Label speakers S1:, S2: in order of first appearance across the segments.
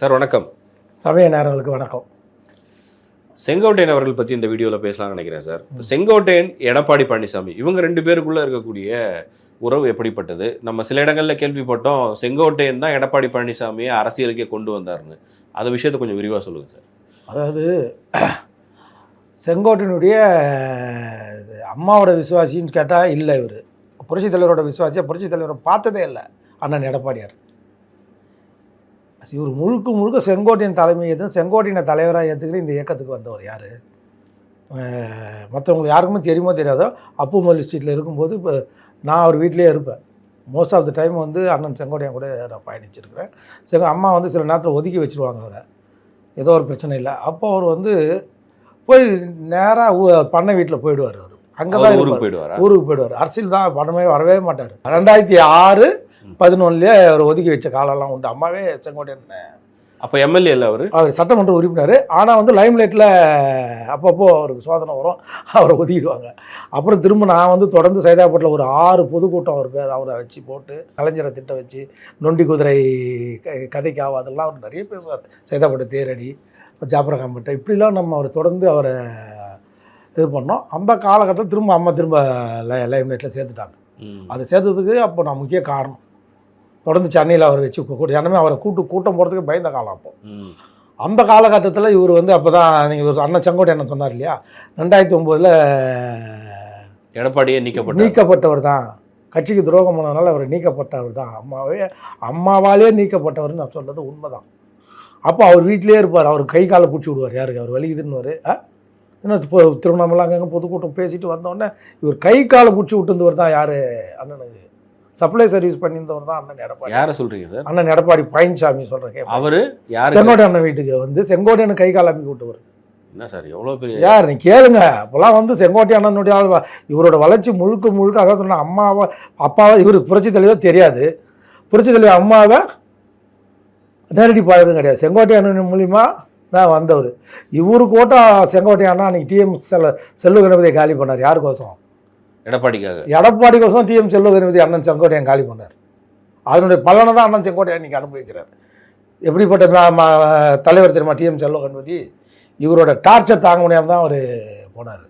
S1: Sir வணக்கம்.
S2: சமய நேரங்களுக்கு வணக்கம்.
S1: செங்கோட்டையன் அவர்கள் பற்றி இந்த வீடியோவில் பேசலாம்னு நினைக்கிறேன் சார். செங்கோட்டையன் எடப்பாடி பழனிசாமி இவங்க ரெண்டு பேருக்குள்ளே இருக்கக்கூடிய உறவு எப்படிப்பட்டது? நம்ம சில இடங்களில் கேள்விப்பட்டோம் செங்கோட்டையன் தான் எடப்பாடி பழனிசாமியை அரசியலுக்கே கொண்டு வந்தாருன்னு. அந்த விஷயத்தை கொஞ்சம் விரிவாக சொல்லுங்கள் சார்.
S2: அதாவது செங்கோட்டையினுடைய அம்மாவோட விசுவாசின்னு கேட்டால் இல்லை இவர். புரட்சித் தலைவரோட விசுவாசியாக புரட்சித் தலைவரை பார்த்ததே இல்லை. அண்ணன் எடப்பாடியார். இவர் முழுக்க முழுக்க செங்கோட்டையின் தலைமை எதுவும் செங்கோட்டையினை தலைவராக ஏற்றுக்கிட்டு இந்த இயக்கத்துக்கு வந்தவர் யார்? மற்றவங்களுக்கு யாருக்குமே தெரியுமோ தெரியாதோ அப்பு மல்லி ஸ்ட்ரீட்டில் இருக்கும்போது இப்போ நான் அவர் வீட்டிலேயே இருப்பேன். மோஸ்ட் ஆஃப் த டைம் வந்து அண்ணன் செங்கோட்டையன் கூட நான் பயணிச்சிருக்கிறேன். செங்க அம்மா வந்து சில நேரத்தில் ஒதுக்கி வச்சுருவாங்க அவரை. ஏதோ ஒரு பிரச்சனை இல்லை. அப்போ அவர் வந்து போய் நேராக பண்ணை வீட்டில் போயிடுவார் அவர். அங்கே தான்
S1: ஊருக்கு. போயிடுவாரா?
S2: ஊருக்கு போயிடுவார். அரசியல் தான் பணமே வரவே மாட்டார். ரெண்டாயிரத்தி ஆறு பதினொன்றுலேயே அவர் ஒதுக்கி வச்ச காலம்லாம் உண்டு. அம்மாவே செங்கோட்டையன்.
S1: அப்போ எம்எல்ஏ இல்லை அவர்?
S2: அவர் சட்டமன்ற உறுப்பினர். ஆனால் வந்து லைம்லைட்டில் அப்பப்போ அவருக்கு சோதனை வரும். அவரை ஒதுக்கிடுவாங்க. அப்புறம் திரும்ப நான் வந்து தொடர்ந்து சைதாப்பேட்டில் ஒரு ஆறு பொதுக்கூட்டம் அவர் பேர் அவரை வச்சு போட்டு கலைஞரை திட்ட வச்சு நொண்டி குதிரை கதைக்கு ஆகாதெல்லாம் அவர் நிறைய பேசுவார். சைதாப்பேட்டை தேரடி ஜாபரகாம்பட்டை இப்படிலாம் நம்ம அவர் தொடர்ந்து அவரை இது பண்ணோம். அந்த காலகட்டத்தில் திரும்ப அம்மா திரும்ப லை லைம்லைட்டில் சேர்த்துட்டாங்க.
S1: ம்.
S2: அதை சேர்த்ததுக்கு அப்போ நான் முக்கிய காரணம். தொடர்ந்து சென்னையில் அவரை வச்சு எனமே அவரை கூட்டு கூட்டம் போகிறதுக்கு பயந்த காலம் அப்போ. அந்த காலகட்டத்தில் இவர் வந்து அப்போ தான் நீங்கள் அண்ணன் செங்கோட்டை என்ன சொன்னார் இல்லையா? ரெண்டாயிரத்தி ஒம்போதில்
S1: எடப்பாடியே நீக்கப்பட்டார்.
S2: நீக்கப்பட்டவர் தான். கட்சிக்கு துரோகம் பண்ணதுனால அவர் நீக்கப்பட்டவர் தான். அம்மாவே அம்மாவாலே நீக்கப்பட்டவர்னு நான் சொல்றது உண்மைதான். அப்போ அவர் வீட்டிலேயே இருப்பார். அவர் கை காலை பிடிச்சி விடுவார். யாருக்கு? அவர் வலிக்குதுன்னு என்ன திருவண்ணாமலை அங்கங்கே பொதுக்கூட்டம் பேசிட்டு வந்தோடனே இவர் கை காலை பிடிச்சி விட்டுந்தவர் தான் யார்? அண்ணனுக்கு சப்ளை சர்வீஸ் பண்ணியிருந்தவர் தான் அண்ணன் எடப்பாடி.
S1: யாரை சொல்றீங்க சார்?
S2: அண்ணன் எடப்பாடி பழனிசாமி சொல்கிறேன்
S1: அவரு யாரு?
S2: செங்கோட்டை அண்ணன் வீட்டுக்கு வந்து செங்கோட்டையனு கை கால் அமைக்க விட்டவர்.
S1: என்ன சார் எவ்வளோ பெரிய
S2: யார் நீ கேளுங்க. அப்போல்லாம் வந்து செங்கோட்டை அண்ணனுடைய இவரோட வளர்ச்சி முழுக்க முழுக்க அதான் சொன்ன அம்மாவை அப்பாவை இவர் புரட்சி தலைவர் தெரியாது. புரட்சி தலைவர் அம்மாவை நேரடி பழக்கம் கிடையாது. செங்கோட்டை அண்ணன் மூலிமா தான் வந்தவர். இவரு கோட்டம் செங்கோட்டை அண்ணா அன்னைக்கு டிஎம் செல்ல செல்வ கணபதியை காலி பண்ணார். யாருக்கோசம்
S1: எடப்பாடிக்காக.
S2: எடப்பாடி கோசம் டிஎம் செல்வகணபதி அண்ணன் செங்கோட்டையன் காலி பண்ணார். அதனுடைய பலனை தான் அண்ணன் செங்கோட்டையன் இன்றைக்கி அனுபவிக்கிறார். எப்படிப்பட்ட தலைவர் தெரியுமா? டிஎம் செல்வகணபதி இவரோட டார்ச்சர் தாங்க முடியாமல் தான் அவர் போனார்.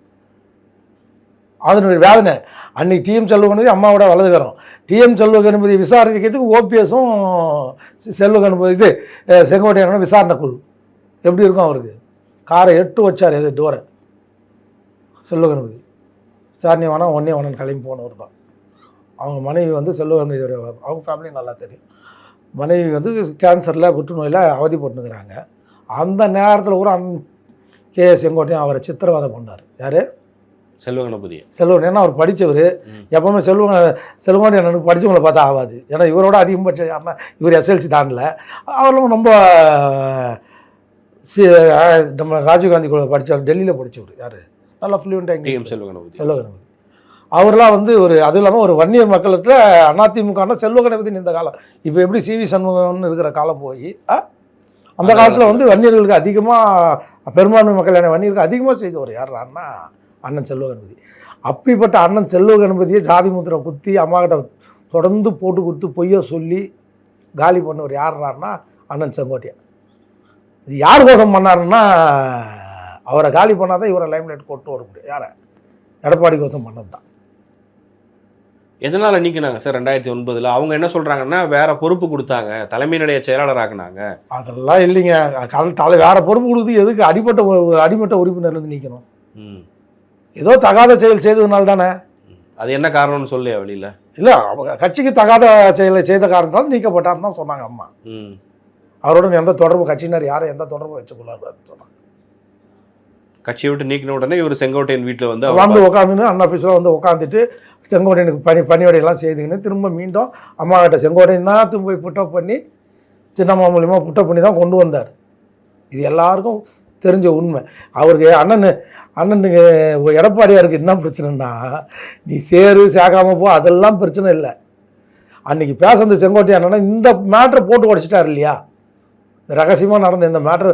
S2: அதனுடைய வேதனை அன்னைக்கு டிஎம் செல்வகணபதி அம்மாவோட வலதுகரம் டிஎம் செல்வகணபதி விசாரிக்கிறதுக்கு ஓபிஎஸும் செல்வகணபதி இது அஹ், செங்கோட்டையனும் விசாரணை குழு. எப்படி இருக்கும் அவருக்கு? காரை எட்டு வச்சார் எது டோரை. செல்வகணபதி. கணபதி விசாரணை வேணாம் ஒன்றே வேணாம் கிளம்பி போனவர் தான். அவங்க மனைவி வந்து செல்வ கணபதியோட அவங்க ஃபேமிலி நல்லா தெரியும். மனைவி வந்து கேன்சரில் புற்றுநோயில் அவதிப்பட்டுங்கிறாங்க அந்த நேரத்தில் கூட அண்ணன் கே செங்கோட்டையும் அவரை சித்திரவதை பண்ணார். யார்?
S1: செல்வ கணபதி
S2: செல்வன். ஏன்னா அவர் படித்தவர். எப்பவுமே செல்வங்க செல்வன் எனக்கு படித்தவங்களை பார்த்தா ஆகாது ஏன்னா இவரோட அதிகபட்ச யாருன்னா இவர் எஸ்எல்சி தாண்டல அவரும் ரொம்ப சி நம்ம ராஜீவ்காந்தி கூட படித்தவர் டெல்லியில் படித்தவர் யார்? நல்லா ஃப்ளூயண்ட்டாக
S1: டிஎம் செல்வ கணபதி
S2: செல்வ கணபதி அவர்லாம் வந்து ஒரு அதுவும் இல்லாமல் ஒரு வன்னியர் மக்களத்தில் அதிமுகனா செல்வ கணபதினு இந்த காலம். இப்போ எப்படி சிவி சண்முகம்னு இருக்கிற காலம் போய்? அந்த காலத்தில் வந்து வன்னியர்களுக்கு அதிகமாக பெரும்பான்மை மக்களான வன்னியருக்கு அதிகமாக செய்தவர் யார் அண்ணா அண்ணன் செல்வ கணபதி அப்படிப்பட்ட அண்ணன் செல்வ கணபதியை ஜாதி முத்திரை குத்தி அம்மா கிட்ட தொடர்ந்து போட்டு கொடுத்து பொய்ய சொல்லி காலி பண்ணவர் யாருன்னா அண்ணன் செங்கோட்டையன். இது யார் கோசம் பண்ணாருன்னா அவரை காலி பண்ணாதான் இவரை லைம்லைட் கொண்டு வர முடியும். யாரை? எடப்பாடி கோசம் பண்ணது தான்
S1: எதனால நீக்கினாங்க சார் ரெண்டாயிரத்தி ஒன்பதுல? அவங்க என்ன சொல்றாங்கன்னா வேற பொறுப்பு கொடுத்தாங்க. தலைமை நிலைய செயலாளர் ஆக்குனாங்க.
S2: அதெல்லாம் இல்லைங்க. கால தலை வேற பொறுப்பு கொடுத்து எதுக்கு அடிப்பட்ட அடிமட்ட உறுப்பினர்லேருந்து நீக்கணும்?
S1: ம்.
S2: ஏதோ தகாத செயல் செய்ததுனால தானே.
S1: அது என்ன காரணம்னு சொல்லையா வெளியில?
S2: இல்லை அவங்க கட்சிக்கு தகாத செயலை செய்த காரணத்தால் நீக்கப்பட்டார்னு தான் சொன்னாங்க அம்மா.
S1: ம்.
S2: அவருடன் எந்த தொடர்பு கட்சியினர் யாரும் எந்த தொடர்பு வச்சுக்கொள்ளாருன்னு சொன்னாங்க.
S1: கட்சியை விட்டு நீக்கின உடனே இவர் செங்கோட்டையன் வீட்டுல வந்து
S2: வந்து உட்காந்துன்னு அண்ணா ஆஃபீஸில் வந்து உட்காந்துட்டு செங்கோட்டையனுக்கு பணி பணியோடையெல்லாம் செய்துக்கின்னு திரும்ப மீண்டும் அம்மா கிட்ட செங்கோட்டையன் தான் திரும்ப போய் புட்டப் பண்ணி சின்னம்மா மூலியமா புட்டப் பண்ணி தான் கொண்டு வந்தார். இது எல்லாருக்கும் தெரிஞ்ச உண்மை. அவருக்கு அண்ணன் அண்ணனுக்கு எடப்பாடியாருக்கு என்ன பிரச்சனைன்னா நீ சேரு சேர்க்காம போ அதெல்லாம் பிரச்சனை இல்லை. அன்னைக்கு பேச அந்த செங்கோட்டை அண்ணனா இந்த மேட்ரை போட்டு உடச்சிட்டார் இல்லையா? ரகசியமாக நடந்த இந்த மேட்ரு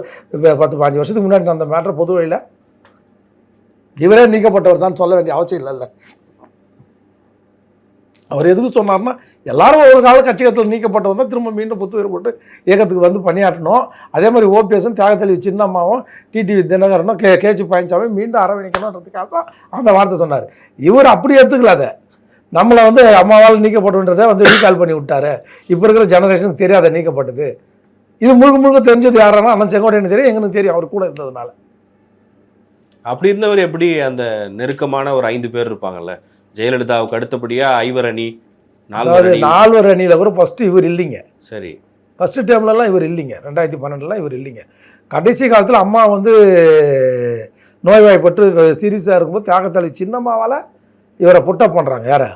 S2: பத்து பாஞ்சு வருஷத்துக்கு முன்னாடி நடந்த மேட்ரை பொது வழியில் இவரே நீக்கப்பட்டவர் தான் சொல்ல வேண்டிய அவசியம் இல்லைல்ல. அவர் எதுக்கு சொன்னார்னா எல்லாரும் ஒரு கால கட்சிகத்தில் நீக்கப்பட்டவங்க தான் திரும்ப மீண்டும் புத்துயிர் போட்டு இயக்கத்துக்கு வந்து பணியாற்றணும். அதே மாதிரி ஓபிஎஸும் தியாகத்தலைவி சின்னம்மாவும் டிடிவி தினகரனும் கே கேஜி பழனிசாமி மீண்டும் அரவணைக்கணுன்றதுக்காக அந்த வார்த்தை சொன்னார். இவர் அப்படி எடுத்துக்கல அதை. நம்மளை வந்து அம்மாவால் நீக்கப்பட்டன்றதை வந்து ரீகால் பண்ணி விட்டாரு. இப்போ இருக்கிற ஜெனரேஷனுக்கு தெரியாத நீக்கப்பட்டது. இது முழுக்க முழுக்க தெரிஞ்சது யாரானா அண்ணன் செங்கோட்டையன் தெரியும் எங்கன்னு தெரியும் அவர் கூட இருந்ததுனால.
S1: அப்படி இருந்தவர் எப்படி அந்த நெருக்கமான ஒரு ஐந்து பேர் இருப்பாங்கல்ல? ஜெயலலிதாவுக்கு அடுத்தபடியா ஐவர் அணி நால்வர்
S2: அதாவது நால்வர் அணியில் கூட ஃபஸ்ட்டு இவர் இல்லைங்க.
S1: சரி.
S2: ஃபஸ்ட்டு டைம்லலாம் இவர் இல்லைங்க. ரெண்டாயிரத்தி பன்னெண்டுலாம் இவர் இல்லைங்க. கடைசி காலத்தில் அம்மா வந்து நோய்வாய்ப்பட்டு சீரியஸாக இருக்கும்போது தியாகத்தலை சின்னம்மாவால் இவரை புட்டப் பண்ணுறாங்க யாரை?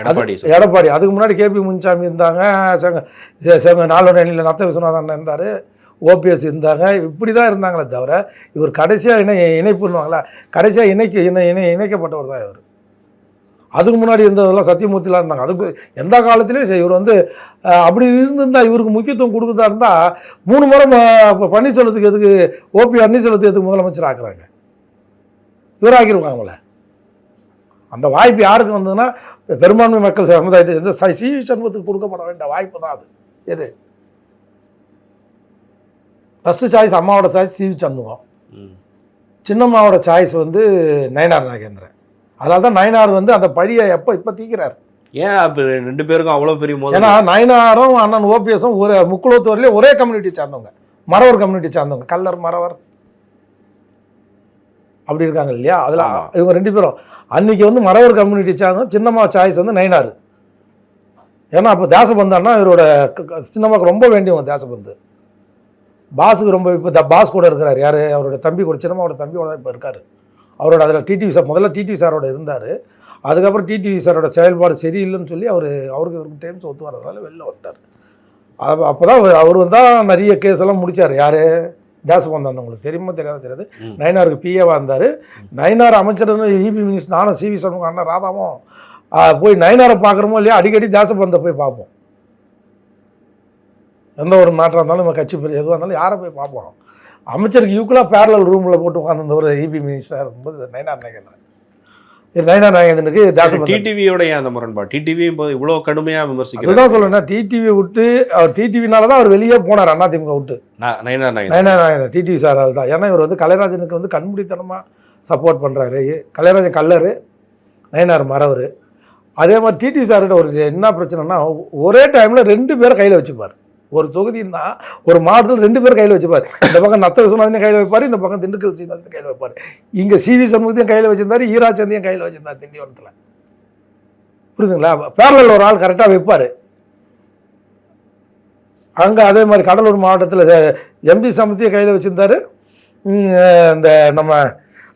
S1: எடப்பாடி
S2: எடப்பாடி. அதுக்கு முன்னாடி கேபி முன்சாமி இருந்தாங்க. நாலு அணியில் நத்த விஸ்வநாதன் இருந்தார். ஓபிஎஸ் இருந்தாங்க. இப்படி தான் இருந்தாங்களே தவிர இவர் கடைசியாக இணை இணைப்புன்னுவாங்களா? கடைசியாக இணைக்க இணை இணை இணைக்கப்பட்டவர் தான் இவர். அதுக்கு முன்னாடி இருந்ததெல்லாம் சத்தியமூர்த்திலாம் இருந்தாங்க. அதுக்கு எந்த காலத்துலேயும் சரி இவர் வந்து அப்படி இருந்திருந்தா இவருக்கு முக்கியத்துவம் கொடுக்குறதா இருந்தால் மூணு முறை பன்னீர்செல்வத்துக்கு எதுக்கு ஓபி பன்னீர்செல்வத்துக்கு எதுக்கு முதலமைச்சர் ஆக்குறாங்க? இவர் ஆக்கியிருக்காங்களே அந்த வாய்ப்பு யாருக்கு வந்ததுன்னா பெரும்பான்மை மக்கள் சமுதாயத்தை எந்த ச- சி சண்முகத்துக்கு கொடுக்கப்பட வேண்டிய வாய்ப்பு தான் அது. எது? ஃபஸ்ட்டு சாய்ஸ் அம்மாவோட சாய்ஸ் சி வி சண்முகம். சின்னம்மாவோட சாய்ஸ் வந்து நயனார் நாகேந்திரன். அதனால தான் நயனார் வந்து அந்த பழியை எப்போ இப்போ தீக்கிறார்.
S1: ஏன் ரெண்டு பேருக்கும் அவ்வளவு பெரிய
S2: ஏன்னா
S1: மோதல்
S2: நயனாரும் அண்ணன் ஓபிஎஸும் ஒரே முக்குளத்தூர்லேயே ஒரே கம்யூனிட்டி சார்ந்தவங்க. மறவர் கம்யூனிட்டி சார்ந்தவங்க. கல்லர் மறவர். அப்படி இருக்காங்க இல்லையா? அதில். இவங்க ரெண்டு பேரும். அன்னைக்கு வந்து மறவர் கம்யூனிட்டி சார்ந்தவங்க சின்னம்மா சாய்ஸ் வந்து நயனார். ஏன்னா அப்போ தேசபந்து இவரோட சின்னம்மாவுக்கு ரொம்ப வேண்டியவங்க தேசபந்து. பாஸுக்கு ரொம்ப இப்போ த பாஸ் கூட இருக்கிறார். யார்? அவரோட தம்பி கூட சின்னம்மாவோட தம்பியோட தான் இப்போ இருக்கார். அவரோட அதில் டிடிவி சார் முதல்ல டிடிவி சாரோட இருந்தார். அதுக்கப்புறம் டிடிவி சாரோட செயல்பாடு சரியில்லைன்னு சொல்லி அவர் அவருக்கு இவருக்கு டைம்ஸ் ஒத்து வரதுனால வெளில வந்துட்டார். அப்போ தான் அவர் வந்தால் நிறைய கேஸ் எல்லாம் முடிச்சார். யார்? தேசபந்தன் உங்களுக்கு தெரியுமா? தெரியாத? தெரியாது. நயனாருக்கு பிஏவாக இருந்தார். நயனார் அமைச்சர் இபி மினிஸ்டர் நானும் சிவி சண்முகம் அண்ணன் ராதாவும் போய் நயனாரை பார்க்குறோமோ இல்லையா அடிக்கடி தேசபந்தை போய் பார்ப்போம். எந்த ஒரு மாற்றம் இருந்தாலும் நம்ம கட்சி பேர் எதுவாக இருந்தாலும் யாரை போய் பார்ப்போம். அமைச்சருக்கு யூக்கலாக பேரலல் ரூமில் போட்டு உட்காந்துருந்தவர் இபி மினிஸ்டர் இருக்கும்போது நயனார் நாகேந்திரன் இது நயனார் நாகேந்திரனுக்கு தேசபந்தன்
S1: டிடிவியோட ஏன் அந்த முரண்பாடு? டிடிவி இவ்வளவு கடுமையா விமர்சிக்கிறார்.
S2: அதுதான் சொல்லுவேன் டிடிவி விட்டு அவர் டிடிவினால தான் அவர் வெளியே போனார் அதிமுக விட்டு.
S1: நா- நயினார் நாயகன்.
S2: நயனா நாயகன் டிடிவி சாரால் தான். ஏன்னா இவர் வந்து கலைராஜனுக்கு வந்து கண்மூடித்தனமாக சப்போர்ட் பண்ணுறாரு கலைராஜன் கல்லர் நயனார் மறவர். அதே மாதிரி டிடிவி சார்கிட்ட ஒரு என்ன பிரச்சனைனா ஒரே டைமில் ரெண்டு பேரை கையில் வச்சுப்பார். ஒரு தொகுதின்னா ஒரு மாவட்டத்தில் ரெண்டு பேர் கையில் வச்சுப்பார். இந்த பக்கம் நத்த விஸ்வநாதனையும் கையில் வைப்பார் இந்த பக்கம் திண்டுக்கல் சீனிவாசனையும் கையில் வைப்பார். இங்கே சிவி சண்முகத்தையும் கையில் வச்சிருந்தாரு ஈரா சந்தையும் கையில் வச்சிருந்தார் திண்டிவனத்தில். புரியுதுங்களா? பேரலில் ஒரு ஆள் கரெக்டாக வைப்பார். அங்கே அதே மாதிரி கடலூர் மாவட்டத்தில் எம்பி சமத்தையும் கையில் வச்சுருந்தாரு. இந்த நம்ம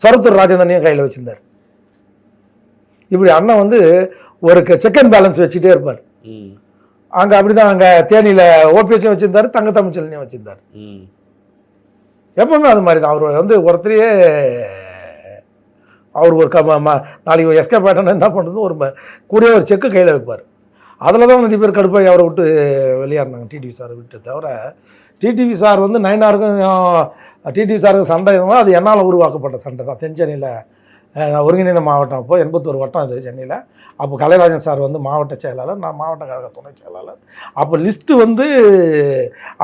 S2: சரத்தூர் ராஜேந்திரனையும் கையில் வச்சுருந்தார். இப்படி அண்ணன் வந்து ஒரு செக் அண்ட் பேலன்ஸ் வச்சுட்டே இருப்பார். அங்கே அப்படி தான் அங்கே தேனியில் ஓபிஎஸையும் வச்சுருந்தாரு தங்க தமிழ்ச்செல்வனையும் வச்சுருந்தார். எப்பவுமே அது மாதிரி தான் அவர் வந்து ஒருத்தரையே அவர் ஒரு க நாளைக்கு எஸ்கே பேட்டன் என்ன பண்ணுறது ஒரு கூடயே ஒரு செக்கு கையில் வைப்பார். அதில் தான் நிறைய பேர் கடுப்பாகி அவரை விட்டு வெளியாஇருந்தாங்க டிடிவி சாரை விட்டு தவிர டிடிவி சார் வந்து நயனாருக்கும் டிடிவி சாருக்கும் சண்டை இருந்தால் அது என்னால் உருவாக்கப்பட்ட சண்டை தான் தென்சென்னையில் ஒருங்கிணைந்த மாவட்டம் அப்போது எண்பத்தோரு வட்டம் இது சென்னையில். அப்போ கலைராஜன் சார் வந்து மாவட்ட செயலாளர் நான் மாவட்ட கழக துணை செயலாளர். அப்போ லிஸ்ட்டு வந்து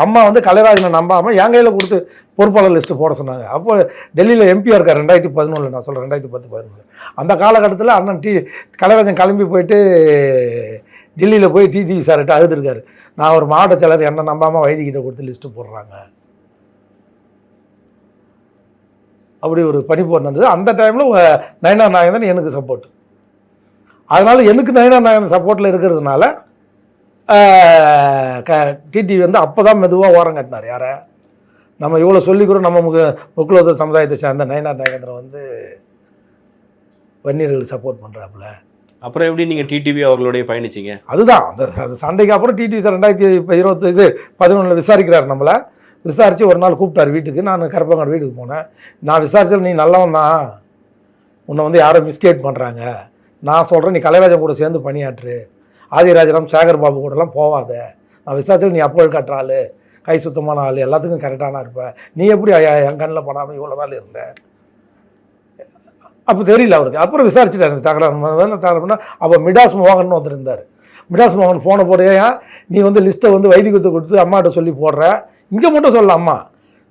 S2: அம்மா வந்து கலைராஜனை நம்பாமல் என் கையில் கொடுத்து பொறுப்பாளர் லிஸ்ட்டு போட சொன்னாங்க. அப்போ டெல்லியில் எம்பியாக இருக்கார் ரெண்டாயிரத்தி பதினொன்று நான் சொல்கிறேன் ரெண்டாயிரத்தி பத்து பதினொன்று அந்த காலகட்டத்தில் அண்ணன் டி கலைராஜன் கிளம்பி போயிட்டு டெல்லியில் போய் டிடிவி சார்கிட்ட அழுதுருக்காரு. நான் ஒரு மாவட்ட செயலர் என்ன நம்பாமல் வைத்திகிட்ட கொடுத்து லிஸ்ட்டு போடுறாங்க. அப்படி ஒரு பணிப்பு நடந்தது. அந்த டைமில் நயனா நாயகன் எனக்கு சப்போர்ட் அதனால் எனக்கு நயனா நாயகன் சப்போர்ட்டில் இருக்கிறதுனால க டிடிவி வந்து அப்போ தான் மெதுவாக ஓரம் கட்டினார். யாரை? நம்ம இவ்வளோ சொல்லிக்கிறோம். நம்ம முக முக்குலோத சமுதாயத்தை சேர்ந்த நயனார் நாகேந்திரன் வந்து வன்னியர்களுக்கு சப்போர்ட் பண்ணுறாப்புல
S1: அப்புறம் எப்படி நீங்க டிடிவி அவர்களுடைய பயணிச்சீங்க?
S2: அதுதான். அந்த சண்டைக்கு அப்புறம் டிடிவி சார் ரெண்டாயிரத்தி இருபத்தி இது பதினொன்றில் விசாரிக்கிறார் நம்மளை. விசாரித்து ஒரு நாள் கூப்பிட்டார் வீட்டுக்கு. நான் கருப்பங்காடு வீட்டுக்கு போனேன். நான் விசாரித்தது நீ நல்லவன் தான் உன்னை வந்து யாரோ மிஸ்கேட் பண்ணுறாங்க நான் சொல்கிறேன் நீ கலைராஜன் கூட சேர்ந்து பணியாற்று. ஆதிராஜனம் சேகர் பாபு கூடலாம் போவாத. நான் விசாரிச்சது நீ அப்போ கட்டுற ஆள். கை சுத்தமான ஆள். எல்லாத்துக்கும் கரெக்டான இருப்ப நீ எப்படி ஐயா, என் கண்ணில் படாமல் இவ்வளோ நாள் இருந்த? அப்போ தெரியல அவருக்கு. அப்புறம் விசாரிச்சுட்டாரு. இந்த தகராறு. தகராறுனா அப்போ மிடாஸ் மோகன் ஒருத்தர் இருந்தார். மிடாஸ் மோகன் ஃபோனை போடுறியா நீ வந்து லிஸ்ட்டை வந்து வைத்தியத்தை கொடுத்து அம்மாட்ட சொல்லி போடுற. இங்கே மட்டும் சொல்லல அம்மா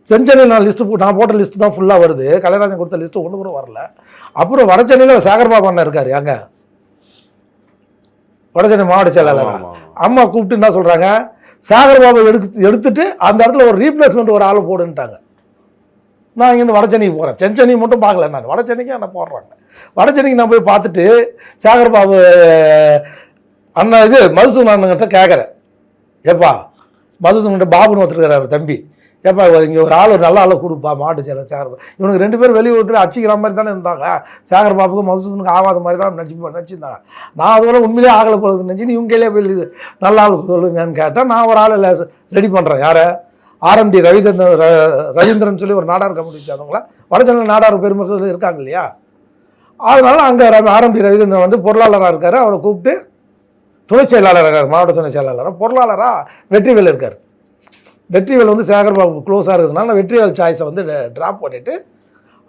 S2: செஞ்சனை நான் லிஸ்ட்டு போ நான் போட்ட லிஸ்ட்டு தான் ஃபுல்லாக வருது. கலைராஜன் கொடுத்த லிஸ்ட்டு ஒன்று கூட வரல. அப்புறம் வடச்சென்னையில் சேகர்பாபு அண்ணன் இருக்கார் அங்கே. வடசென்னை மாவட்ட செயலாளர். அம்மா கூப்பிட்டு என்ன சொல்கிறாங்க சாகர்பாபு எடுத்து எடுத்துட்டு அந்த இடத்துல ஒரு ரீப்ளேஸ்மெண்ட் ஒரு ஆளை போடுன்ட்டாங்க. நான் இங்கேருந்து வடச்சென்னைக்கு போகிறேன் தென்சென்னை மட்டும் பார்க்கல நான். வடச்சென்னைக்கு என்ன போடுறாங்க. வடச்சென்னைக்கு நான் போய் பார்த்துட்டு சாகர்பாபு அண்ணா இது மதுசூதன் அண்ணங்கிட்ட கேட்குறேன் ஏப்பா மதுசூதன்கிட்ட பாபுன்னு ஒருத்தருக்கிறார் தம்பி. ஏப்பா இங்கே ஒரு ஆள் ஒரு நல்ல ஆளை கொடுப்பா மாட்டு சேலை சேகர் இவனுக்கு ரெண்டு பேரும் வெளியே ஒருத்தர் அடிச்சிக்கிற மாதிரி தானே இருந்தாங்க. சேகர் பாபுக்கு மதுசூதனுக்கு ஆகாத மாதிரி தான் நினச்சி நினச்சிருந்தாங்க நான் அதுவரை உண்மையிலே ஆகலை போகிறது நினச்சி நீ கையிலே போய் நல்ல ஆள் சொல்லுங்கன்னு கேட்டால் நான் ஒரு ஆளை ரெடி பண்ணுறேன் யாரை? ஆர்எம்டி ரவிதந்திர ர- ரவீந்திரன் சொல்லி ஒரு நாடார் கமிட்டி வச்சவங்கள வடசென்னை நாடார் பெருமக்கள் இருக்காங்க இல்லையா? அதனால அங்கே ஆர்எம்டி ரவிதந்திரன் வந்து பொருளாளராக இருக்கார். அவரை கூப்பிட்டு துணை செயலாளராக இருக்கார் மாவட்ட துணை செயலாளராக பொருளாளராக வெற்றிவேல் இருக்கார். வெற்றிவேல் வந்து சேகர்பாபு க்ளோஸாக இருக்கிறதுனால வெற்றிவேல் சாய்ஸை வந்து ட்ராப் பண்ணிவிட்டு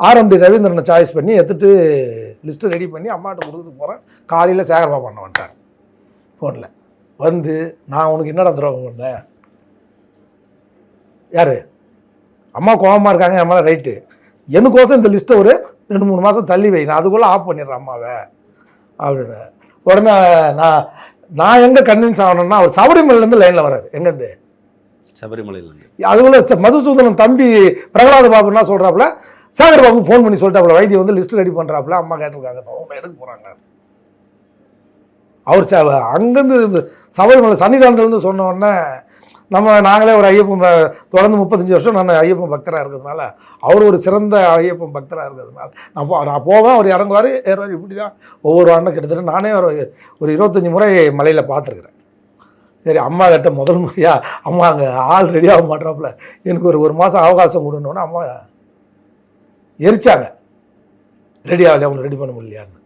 S2: ஆர்எம்டி ரவீந்திரனை சாய்ஸ் பண்ணி எடுத்துட்டு லிஸ்ட்டு ரெடி பண்ணி அம்மாட்ட கொடுத்துட்டு போகிறேன் காலையில் சேகர்பாபு அண்ணன் வந்துட்டாங்க ஃபோனில் வந்து நான் உனக்கு என்னடா துரோகம் பண்ணேன் யார்? அம்மா கோபமாக இருக்காங்க என் மேலே ரைட்டு எனக்கோசம் இந்த லிஸ்ட்டை ஒரு ரெண்டு மூணு மாதம் தள்ளி வை நான் அதுக்குள்ளே ஆஃப் பண்ணிடுறேன் அம்மாவை. அப்படின்னு உடனே நான் நான் எங்கே கன்வின்ஸ் ஆகணும்னா அவர் சபரிமலையிலேருந்து லைனில் வராரு எங்கேருந்து?
S1: சபரிமலையில இருந்து
S2: அதுக்குள்ள ச- மதுசூதனன் தம்பி பிரகலாத பாபு என்ன சொல்கிறாப்புல சாகர் பாபு ஃபோன் பண்ணி சொல்லிட்டாப்புல வைத்தியம் வந்து லிஸ்ட் ரெடி பண்ணுறாப்புல அம்மா கேட்டிருக்காங்க அவங்க எடுக்க போகிறாங்க அவர் ச அங்கேருந்து சபரிமலை சன்னிதானத்துலேருந்து சொன்ன உடனே நம்ம நாங்களே ஒரு ஐயப்பன் தொடர்ந்து முப்பத்தஞ்சு வருஷம் நான் ஐயப்பன் பக்தராக இருக்கிறதுனால அவர் ஒரு சிறந்த ஐயப்பன் பக்தராக இருக்கிறதுனால நான் போ நான் போவேன் அவர் இறங்குவார் ஏறுவார் இப்படி தான் ஒவ்வொரு ஆண்டும் கிட்டத்தட்ட நானே ஒரு ஒரு இருபத்தஞ்சி முறை மலையில் பார்த்துருக்குறேன். சரி அம்மா கிட்ட முதல் முறையாக அம்மா அங்கே ஆள் ரெடியாக ஆக மாட்டாப்புல. எனக்கு ஒரு ஒரு மாதம் அவகாசம் கொடுன்னோன்னே அம்மா எரிச்சாங்க. ரெடி ஆகலையா அவங்களை ரெடி பண்ண முடியலையான்னு.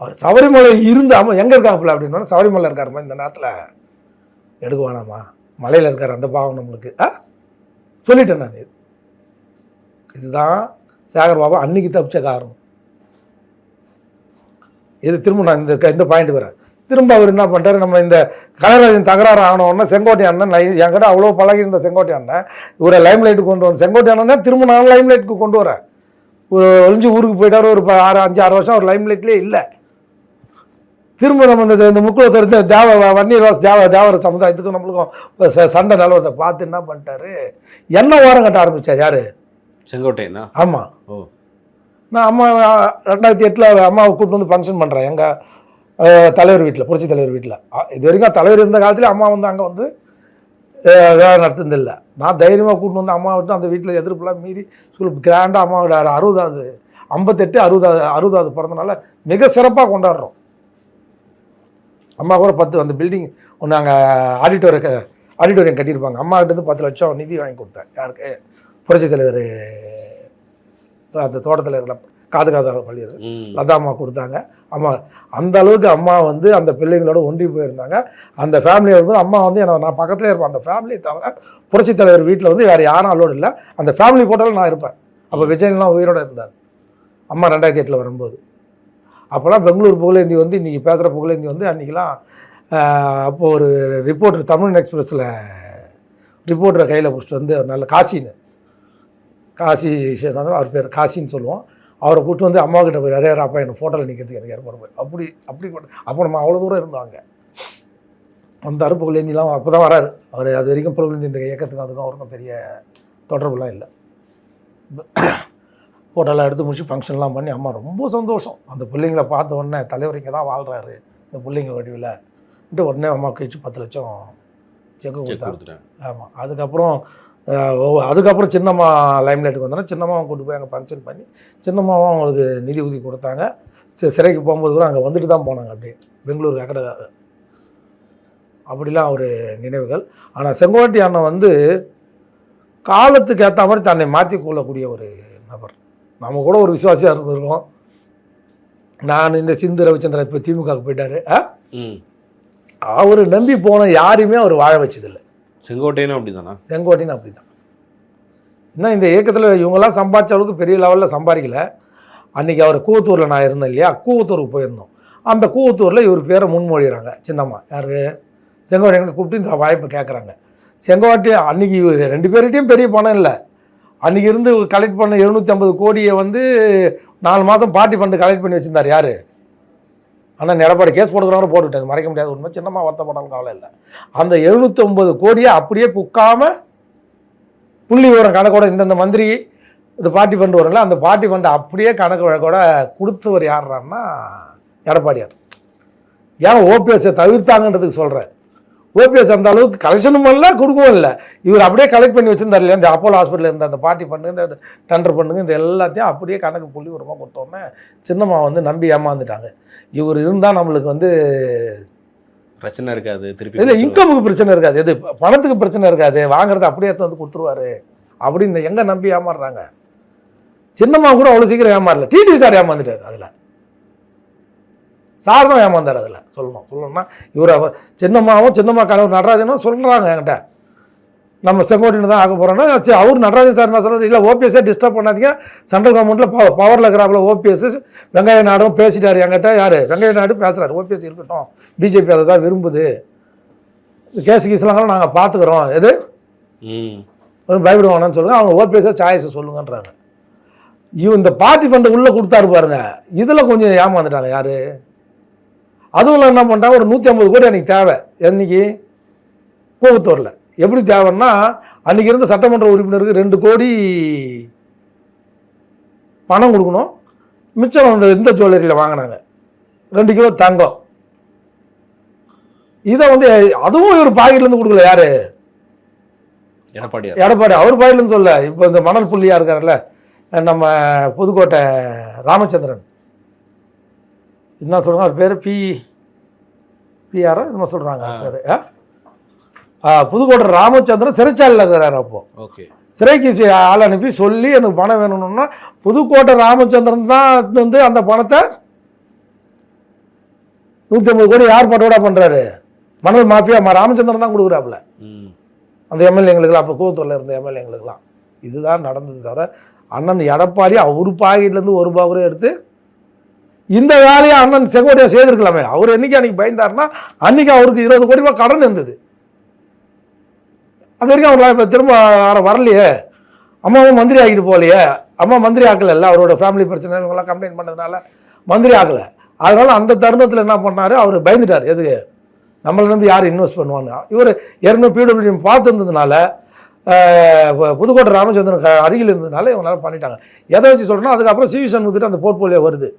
S2: அவர் சபரிமலை இருந்து அம்மா எங்கே இருக்காப்புல அப்படின்னா சபரிமலை இருக்காருமா இந்த நேரத்தில். எடுக்க வேணாமா மலையில் இருக்கார் அந்த பாவம் நம்மளுக்கு. ஆ? சொல்லிட்டேன் நான் இதுதான் சேகர் பாபா அன்னைக்கு தப்பிச்ச காரணம். இது திரும்ப நான் இந்த இந்த பாயிண்ட் வரேன். திரும்ப அவர் என்ன பண்ணுறாரு நம்ம இந்த கலராஜன் தகராறு ஆனவுடனே செங்கோட்டை அண்ணன் என்கிட்ட அவ்வளோ பழகி இருந்த செங்கோட்டை அண்ணன் இவரை லைம் லைட்டுக்கு கொண்டு வந்து செங்கோட்டை அண்ணன் திரும்ப நான் லைம் லைட்டுக்கு கொண்டு வரேன். ஒரு ஒழிஞ்சு ஊருக்கு போயிட்டார் ஒரு ஆறு அஞ்சு ஆறு வருஷம் ஒரு லைம் லைட்லேயே இல்லை. திரும்ப நம்ம இந்த இந்த முக்குளத்தை தேவ வன்னியர்வாஸ் தேவ தேவர சமுதாயத்துக்கும் நம்மளுக்கும் சண்டை நிலவரத்தை பார்த்து என்ன பண்ணிட்டாரு? என்ன ஓரம் கட்ட ஆரம்பிச்சார் யாரு?
S1: செங்கோட்டையனா?
S2: ஆமாம்
S1: ஓ.
S2: நான் அம்மா ரெண்டாயிரத்தி எட்டில் அம்மாவை கூப்பிட்டு வந்து ஃபங்க்ஷன் பண்ணுறேன் எங்கள் தலைவர் வீட்டில் புரட்சி தலைவர் வீட்டில் இது வரைக்கும் தலைவர் இருந்த காலத்துல அம்மா வந்து அங்கே வந்து வேலை நடத்துனதில்லை நான் தைரியமாக கூப்பிட்டு வந்து அம்மா விட்டு அந்த வீட்டில் எதிர்ப்புலாம் மீறி ஸ்கூல் கிராண்டாக அம்மாவோட அறுபதாவது ஐம்பத்தெட்டு அறுபதாவது அறுபதாவது பிறந்தனால மிக சிறப்பாக கொண்டாடுறோம். அம்மா கூட பத்து அந்த பில்டிங் ஒன்று அங்கே ஆடிட்டோரிய ஆடிட்டோரியம் கட்டியிருப்பாங்க. அம்மா கிட்ட இருந்து பத்து லட்சம் நிதி வாங்கி கொடுத்தேன். யாருக்கு? புரட்சி தலைவர் அந்த தோட்டத்தில் இருக்கிற காது காதார பள்ளி இருக்கு
S1: ம்.
S2: லதா அம்மா கொடுத்தாங்க. அம்மா அந்த அளவுக்கு அம்மா வந்து அந்த பிள்ளைங்களோட ஒன்றி போயிருந்தாங்க. அந்த ஃபேமிலியை வந்து அம்மா வந்து என்ன நான் பக்கத்துலேயே இருப்பேன். அந்த ஃபேமிலியை தவிர புரட்சி தலைவர் வீட்டில் வந்து வேறு யாரும் அலோடு இல்லை. அந்த ஃபேமிலி போட்டாலும் நான் இருப்பேன். அப்போ விஜயன்லாம் உயிரோட இருந்தார். அம்மா ரெண்டாயிரத்தி எட்டில் வரும்போது. அப்போல்லாம் பெங்களூர் புகழேந்தி வந்து இன்றைக்கி பேசுகிற புகழேந்தி வந்து அன்றைக்கெலாம் அப்போது ஒரு ரிப்போர்ட்டர் தமிழ் எக்ஸ்பிரஸில் ரிப்போர்ட்டரை கையில் பிடிச்சிட்டு வந்து நல்ல காசின்னு. காசி சேகர் அவர் பேர் காசின்னு சொல்லுவோம். அவரை கூட்டு வந்து அம்மா கிட்ட போய் நிறைய அப்பா என்ன ஃபோட்டோவில் நிற்கிறதுக்கு எனக்கு ஏற்பாடு அப்படி அப்படி அப்போ நம்ம அவ்வளோ தூரம் இருந்தாங்க அந்த அருப்புகழேந்திலாம் அப்போ தான் வராரு. அவர் அது வரைக்கும் புகழேந்தி இந்த இயக்கத்துக்கும் அதுக்கும் அவருக்கும் பெரிய தொடர்புலாம் இல்லை. ஃபோட்டோலாம் எடுத்து முடிச்சு ஃபங்க்ஷன்லாம் பண்ணி அம்மா ரொம்ப சந்தோஷம். அந்த பிள்ளைங்களை பார்த்த உடனே தலைவர் இங்கே தான் வாழ்கிறாரு இந்த பிள்ளைங்க வடிவில். உடனே அம்மா கழிச்சு பத்து லட்சம் செக்கு
S1: செக்
S2: கொடுத்தாங்க. ஆமாம் அதுக்கப்புறம் அதுக்கப்புறம் சின்னம்மா லைம்லைட்டுக்கு வந்தோன்னா சின்னம்மாவை கொண்டு போய் அங்கே ஃபங்க்ஷன் பண்ணி சின்னம்மாவும் அவங்களுக்கு நிதி உதவி கொடுத்தாங்க. சிறைக்கு போகும்போது கூட அங்கே வந்துட்டு தான் போனாங்க அப்படியே பெங்களூருக்கு அக்கடை அப்படிலாம் ஒரு நினைவுகள். ஆனால் செங்கோட்டி அண்ணன் வந்து காலத்துக்கு ஏற்ற மாதிரி தன்னை மாற்றிக் கொள்ளக்கூடிய ஒரு நபர். நம்ம கூட ஒரு விசுவாசியாக இருந்திருக்கோம். நான் இந்த சிந்து ரவிச்சந்திரன் இப்போ திமுகவுக்கு போயிட்டாரு. அவர் நம்பி போன யாரையுமே அவர் வாழ வச்சதில்லை.
S1: செங்கோட்டையனும் அப்படிதானா?
S2: செங்கோட்டைன்னு அப்படி தான் இன்னும் இந்த இயக்கத்தில் இவங்கெல்லாம் சம்பாதிச்ச அளவுக்கு பெரிய லெவலில் சம்பாதிக்கல. அன்றைக்கி அவர் கூவத்தூரில் நான் இருந்தேன் இல்லையா? கூவத்தூருக்கு போயிருந்தோம். அந்த கூவத்தூரில் இவர் பேரை முன்மொழிகிறாங்க சின்னம்மா யார்? செங்கோட்டையனை கூப்பிட்டு இந்த வாய்ப்பை கேட்குறாங்க செங்கோட்டை அன்றைக்கி ரெண்டு பேர்கிட்டையும் பெரிய பணம் இல்லை. அன்றைக்கி இருந்து கலெக்ட் பண்ண எழுநூற்றி ஐம்பது கோடியை வந்து நாலு மாதம் பார்ட்டி ஃபண்டு கலெக்ட் பண்ணி வச்சிருந்தார் யார்? ஆனால் எடப்பாடி கேஸ் போடுறவங்க போட்டுவிட்டாரு. மறைக்க முடியாது உண்மை. சின்னமாக வருத்தப்படாமல் கவலை இல்லை. அந்த எழுநூற்றொம்பது கோடியை அப்படியே புக்காமல் புள்ளி விவரம் கணக்கோட இந்தந்த மந்திரி இந்த பார்ட்டி ஃபண்டு வரும்ல அந்த பார்ட்டி ஃபண்டை அப்படியே கணக்கு வழக்கோட கொடுத்தவர் யாருறாருன்னா எடப்பாடியார். ஏன் ஓபிஎஸ்ஸை தவிர்த்தாங்கன்றதுக்கு சொல்கிறேன் ஓபிஎஸ் அந்த அளவுக்கு கலெக்ஷனும் இல்லை கொடுக்கவும் இல்லை. இவர் அப்படியே கலெக்ட் பண்ணி வச்சிருந்தார் இல்லையா? இந்த அப்போலோ ஹாஸ்பிட்டல் இருந்த அந்த பார்ட்டி பண்ணுங்க இந்த டெண்டர் பண்ணுங்க இந்த எல்லாத்தையும் அப்படியே கணக்கு புள்ளி உரமாக கொடுத்தோன்னே சின்னம்மா வந்து நம்பி ஏமாந்துட்டாங்க. இவர் இருந்தால் நம்மளுக்கு வந்து
S1: பிரச்சனை இருக்காது திருப்பி
S2: இதில் இன்கமுக்கு பிரச்சனை இருக்காது. எது பணத்துக்கு பிரச்சனை இருக்காது. வாங்குறத அப்படியே எடுத்து வந்து கொடுத்துருவாரு. அப்படின்னு எங்கே நம்பி ஏமாறுறாங்க? சின்னம்மா கூட அவ்வளோ சீக்கிரம் ஏமாறல. டிடி சார் ஏமாந்துட்டார் அதில். சார் தான் ஏமாந்தார் அதில். சொல்லணும். சொல்லணும்னா இவர் சின்னம்மாவும் சின்னம்மா கணவர் நடராஜனும் சொல்கிறாங்க என்கிட்ட. நம்ம செங்கோட்டையில் தான் ஆக போகிறோன்னா சரி அவர் நடராஜன் சார் என்ன சொல்கிறார் இல்லை ஓபிஎஸ்ஸே டிஸ்டர்ப் பண்ணாதீங்க. சென்ட்ரல் கவர்மெண்ட்டில் பவர் பவரில் இருக்கிறாப்புல ஓபிஎஸ் வெங்கைய நாடும் பேசிட்டார் என்கிட்ட. யார்? வெங்கைய நாடு பேசுகிறார் ஓபிஎஸ் இருக்கட்டும். பிஜேபி அதை தான் விரும்புது. கேஸ் கீஸ்லாம் நாங்கள் பார்த்துக்குறோம் எது? பயப்படுவாங்கன்னு சொல்லுங்க. அவங்க ஓபிஎஸ்ஸை சாய்ஸை சொல்லுங்கன்றாங்க. இவன் இந்த பார்ட்டி ஃபண்டு உள்ளே கொடுத்தாரு பாருங்க. இதில் கொஞ்சம் ஏமாந்துட்டாங்க யார்? அதுவும் என்ன பண்ணிட்டாங்க ஒரு நூற்றி ஐம்பது கோடி அன்றைக்கி தேவை. என்னைக்கு? கோவத்தூரில் எப்படி தேவைன்னா அன்றைக்கி இருந்த சட்டமன்ற உறுப்பினருக்கு ரெண்டு கோடி பணம் கொடுக்கணும். மிச்சம் அந்த இந்த ஜுவல்லரியில் வாங்கினாங்க. ரெண்டு கிலோ தங்கம். இதை வந்து அதுவும் இவர் பாக்கெட்லேருந்து கொடுக்கல யார்?
S1: எடப்பாடியார்.
S2: எடப்பாடி. அவர் பாயிலேருந்து சொல்ல இப்போ இந்த மணல் புள்ளியா இருக்கார்ல நம்ம புதுக்கோட்டை ராமச்சந்திரன். என்ன சொல்கிறாங்க அவர் பேர் பி பிஆரோ என்னமோ சொல்கிறாங்க
S1: ஆ.
S2: பேர். புதுக்கோட்டை ராமச்சந்திரன் சிறைச்சாலையில் இருக்கிறார் அப்போது
S1: ஓகே.
S2: சிறைக்கு ஆள் அனுப்பி சொல்லி எனக்கு பணம் வேணும்னா புதுக்கோட்டை ராமச்சந்திரன் தான் வந்து அந்த பணத்தை நூற்றி ஐம்பது கோடி யார் பட்டோடா பண்ணுறாரு மணல் மாஃபியா ராமச்சந்திரன் தான் கொடுக்குறாப்புல. அந்த எம்எல்ஏங்களுக்குலாம் அப்போ கூவத்தூரில் இருந்த எம்எல்ஏங்களுக்குலாம் இதுதான் நடந்தது தவிர அண்ணன் எடப்பாடி அவர் பாக்கெட்லேருந்து ஒரு ரூபா கூட எடுத்து இந்த வேலையை அண்ணன் செங்கோட்டையா செய்திருக்கலாமே. அவர் என்னைக்கு அன்னைக்கு பயந்தார்னா அன்னைக்கு அவருக்கு இருபது கோடி ரூபாய் கடன் இருந்தது. அது வரைக்கும் அவர் இப்போ திரும்ப வர வரலையே. அம்மாவும் மந்திரி ஆகிட்டு போகலையே. அம்மா மந்திரி ஆக்கலை இல்லை அவரோட ஃபேமிலி பிரச்சனை இவங்கெல்லாம் கம்ப்ளைண்ட் பண்ணதுனால மந்திரி ஆக்கலை. அதனால அந்த தருணத்தில் என்ன பண்ணார்? அவர் பயந்துட்டார். எதுக்கு? நம்மளை நம்பி யார் இன்வெஸ்ட் பண்ணுவாங்க இவர் ஏற்கனவே பிடபிள்யூ பார்த்துருந்ததுனால புதுக்கோட்டை ராமச்சந்திரன் அருகில் இருந்ததுனால இவங்களால பண்ணிட்டாங்க. எதை வச்சு சொல்கிறேன்னா அதுக்கப்புறம் சிவி சண்முகத்திட்ட அந்த போர்ட்போலியோ வருது.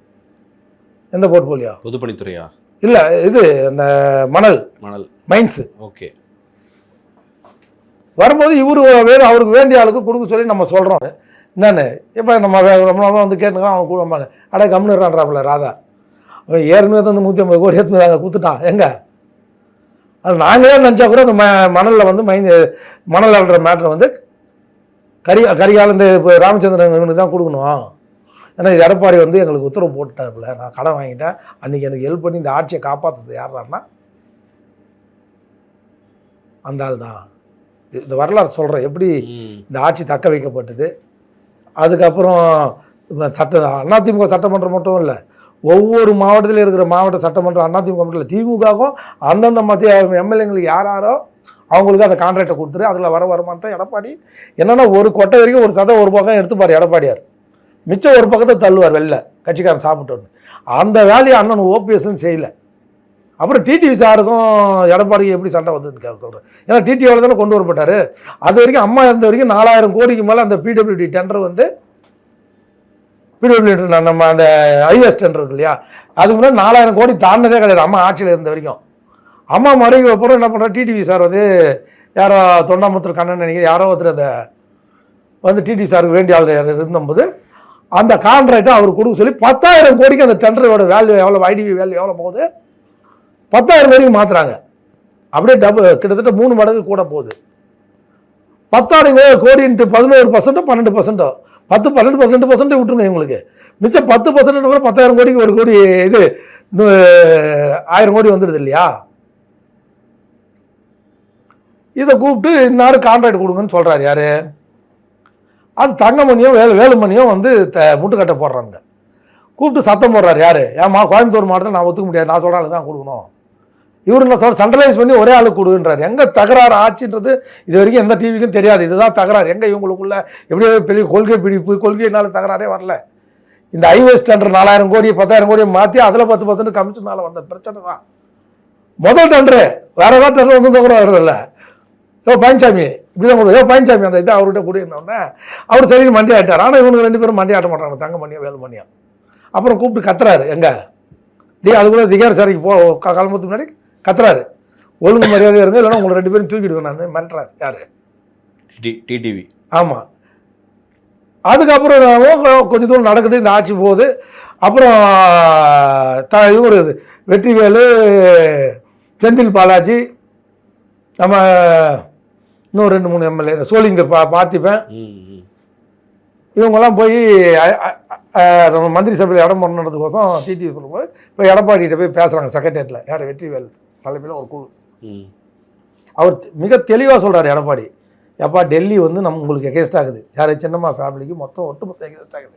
S2: எந்த போர்ட்போலியோ
S1: பொதுப்பணித்துறையா?
S2: இல்லை இது அந்த மணல்.
S1: மணல்.
S2: Mines
S1: okay.
S2: வரும்போது இவர் வேறு அவருக்கு வேண்டிய ஆளுக்கு கொடுக்க சொல்லி நம்ம சொல்கிறோம் என்னன்னு? இப்போ நம்ம ரொம்ப வந்து கேட்டுக்கலாம் அவன் கூட அட கம்னுறான்றாப்புல ராதா. அவன் ஏற்கனவே வந்து நூற்றி ஐம்பது கோடி எடுத்து நாங்கள் கொடுத்துட்டான். எங்க? அது நாங்களே நினச்சா கூட அந்த ம மணலில் வந்து மைன் மணல் அள்ளுற மேட்ரை வந்து கரி கரிகால இந்த இப்போ ராமச்சந்திரன் தான் கொடுக்கணும். ஏன்னா இது எடப்பாடி வந்து எங்களுக்கு உத்தரவு போட்டுட்டாருல நான் கடன் வாங்கிட்டேன். அன்றைக்கி எனக்கு ஹெல்ப் பண்ணி இந்த ஆட்சியை காப்பாற்றுறது யாருன்னா அந்த ஆள் தான். இந்த வரலாறு சொல்கிறேன் எப்படி இந்த ஆட்சி தக்க வைக்கப்பட்டது? அதுக்கப்புறம் சட்ட அதிமுக சட்டமன்றம் மட்டும் இல்லை ஒவ்வொரு மாவட்டத்தில் இருக்கிற மாவட்ட சட்டமன்றம் அதிமுக மட்டும் இல்லை திமுகவும் அந்தந்த மத்திய எம்எல்ஏங்களுக்கு யார் யாரோ அவங்களுக்கு அந்த கான்ட்ராக்டை கொடுத்துரு. அதில் வர வருமானத்தை எடப்பாடி என்னன்னா ஒரு கொட்டை வரைக்கும் ஒரு சதம் ஒரு பக்கம் எடுத்துப்பார் எடப்பாடியார். மிச்சம் ஒரு பக்கத்தை தள்ளுவார் வெளில கட்சிக்காரன் சாப்பிட்டோன்னு அந்த வேலையை அண்ணன் ஓபிஎஸ்ன்னு செய்யல. அப்புறம் டிடிவி சாருக்கும் எடப்பாடிக்கு எப்படி சண்டை வந்ததுன்னு சொல்கிறேன் ஏன்னா டிடிவியில் தானே கொண்டு வரப்பட்டார். அது வரைக்கும் அம்மா இருந்த வரைக்கும் நாலாயிரம் கோடிக்கு மேலே அந்த பிடபிள்யூடி டெண்டர் வந்து பிடபிள்யூடி நம்ம அந்த ஐஎஸ் டெண்டர் இருக்கு இல்லையா? அதுக்கு முன்னாடி நாலாயிரம் கோடி தாண்டினதே கிடையாது அம்மா ஆட்சியில் இருந்த வரைக்கும். அம்மா மறைவு அப்புறம் என்ன பண்ணுறா டிடிவி சார் வந்து யாரோ தொண்டாமுத்தூர் கண்ணன் நினைக்கிற யாரோ ஒருத்தர் அந்த வந்து டிடி சாருக்கு வேண்டிய ஆள் இருந்தபோது அந்த கான்ட்ராக்டை அவர் கொடுக்க சொல்லி பத்தாயிரம் கோடிக்கு அந்த டெண்டரோட வேல்யூ எவ்வளோ ஐடிவி வேல்யூ எவ்வளோ போகுது? பத்தாயிரம் கோடிக்கு மாற்றுறாங்க அப்படியே டபுள் கிட்டத்தட்ட மூணு மடங்கு கூட போகுது. பத்தாயிரம் கோடின்ட்டு பதினோரு பர்சன்ட்டோ பன்னெண்டு பர்சன்ட்டோ பத்து பன்னெண்டு பர்சன்ட் பர்சன்ட் விட்டுருங்க இவங்களுக்கு. மிச்சம் பத்து பர்சன்ட் கூட பத்தாயிரம் கோடிக்கு ஒரு கோடி இது ஆயிரம் கோடி வந்துடுது இல்லையா? இதை கூப்பிட்டு இன்னாரு கான்ட்ராக்ட் கொடுங்கன்னு சொல்கிறாரு யார்? அது தங்கமணியும் வேலு வேலுமணியும் வந்து த முட்டுக்கட்டை போடுறாங்க கூப்பிட்டு சத்தம் போடுறாரு யார்? ஏம்மா கோயம்புத்தூர் மாவட்டத்தில் நான் ஒத்துக்க முடியாது நான் சொல்கிற ஆளு தான் கொடுக்கணும். இவர் என்ன சொல்ல சென்ட்ரலைஸ் பண்ணி ஒரே ஆளுக்கு கொடுன்றாரு. எங்கே தகராறு ஆச்சுன்றது இது வரைக்கும் எந்த டிவிக்கும் தெரியாது. இதுதான் தகராறு. எங்கே இவங்களுக்குள்ள எப்படியோ பெரிய கொள்கை பிடிப்பு கொள்கையினால தகராறே வரல. இந்த ஐவேஸ் டெண்டர் நாலாயிரம் கோடி பத்தாயிரம் கோடி மாற்றி அதில் பத்து பத்துன்னு கமிஷனால் வந்த பிரச்சனை தான். முதல் டெண்டரு வேறு ஏதாவது டெண்டர் வந்து கூட வரல யோ பழனிசாமி இப்படிதான் கொடுக்கும் யோ பழனிசாமி அந்த இதை அவர்கிட்ட கூடியிருந்தோடனே அவர் சரி மண்டி ஆட்டார் ஆனால் இவனுக்கு ரெண்டு பேரும் மண்டி ஆட்ட மாட்டாங்க. தங்க மணியா வேலு மணியா அப்புறம் கூப்பிட்டு கத்துறாரு. எங்க? தி அது கூட திகார் சாரிக்கு போ கிளம்புறதுக்கு முன்னாடி கத்துறாரு. ஒழுங்கு மரியாதையாக இருங்க இல்லைன்னா உங்களை ரெண்டு பேரும் தூக்கிடுவேன் நான் மிரட்டுறாரு. யாரு?
S1: டிடிவி.
S2: ஆமாம் அதுக்கப்புறம் கொஞ்சம் தூரம் நடக்குது இந்த ஆட்சி போகுது. அப்புறம் த இவர் வெற்றிவேலு செந்தில் பாலாஜி நம்ம இன்னும் ரெண்டு மூணு எம்எல்ஏ சோழிங்க பா பார்த்திப்பேன். இவங்கெல்லாம் போய் நம்ம மந்திரி சபையில் இடம் பண்ணுறதுக்கோசம் டிடிவி பண்ணும்போது இப்போ எடப்பாடிகிட்ட போய் பேசுகிறாங்க செக்ரட்டேரியட்டில் யார்? வெற்றிவேல் தலைமையில் ஒரு குழு.
S1: ம்.
S2: அவர் மிக தெளிவாக சொல்றாரு எடப்பாடி. எப்பா டெல்லி வந்து நம்ம உங்களுக்கு எகேஸ்ட் ஆகுது. யார்? சின்னம்மா ஃபேமிலிக்கு மொத்தம் ஒட்டுமொத்த எகேஸ்ட் ஆகுது.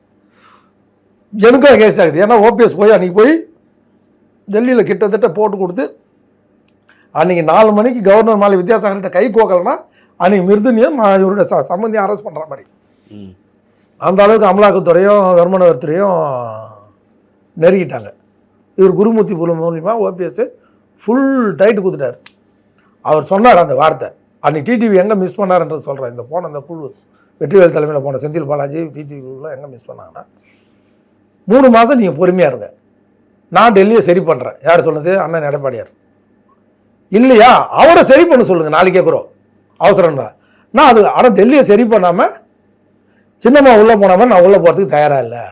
S2: எனக்கும் எகேஸ்ட் ஆகுது. ஏன்னா ஓபிஎஸ் போய் அன்றைக்கி போய் டெல்லியில் கிட்டத்தட்ட போட்டு கொடுத்து அன்றைக்கி நாலு மணிக்கு கவர்னர் மாலை வித்யாசாகர்கிட்ட கை கோக்கலைன்னா அன்றைக்கி மிருதுனியும் இவருடைய ச சம்பந்தியம் அரெஸ்ட் பண்ணுற மாதிரி.
S1: ம்.
S2: அந்த அளவுக்கு அமலாக்கத்துறையும் வருமான வரித்துறையும் நெருங்கிட்டாங்க. இவர் குருமூர்த்தி புல மூலியமா ஓபிஎஸ் ஃபுல் டைட்டு கொடுத்துட்டார். அவர் சொன்னார் அந்த வார்த்தை. அன்னைக்கு டிடிவி எங்கே மிஸ் பண்ணாருன்றது சொல்கிறேன் இந்த போன அந்த குழு வெற்றிவேல் தலைமையில் போன செந்தில் பாலாஜி டிடிவி குழுவில் எங்கே மிஸ் பண்ணாங்கன்னா மூணு மாதம் நீங்கள் பொறுமையாக இருங்க. நான் டெல்லியை சரி பண்ணுறேன் யார் சொன்னது? அண்ணன் எடப்பாடியார். இல்லையா? அவரை சரி பண்ண சொல்லுங்கள் நாளைக்கே கூட. அவசரம் தான் நான் அது ஆனால் டெல்லியை சரி பண்ணாமல் சின்னம்மா உள்ளே போனாமல் நான் உள்ளே போகிறதுக்கு தயாராக இல்லை.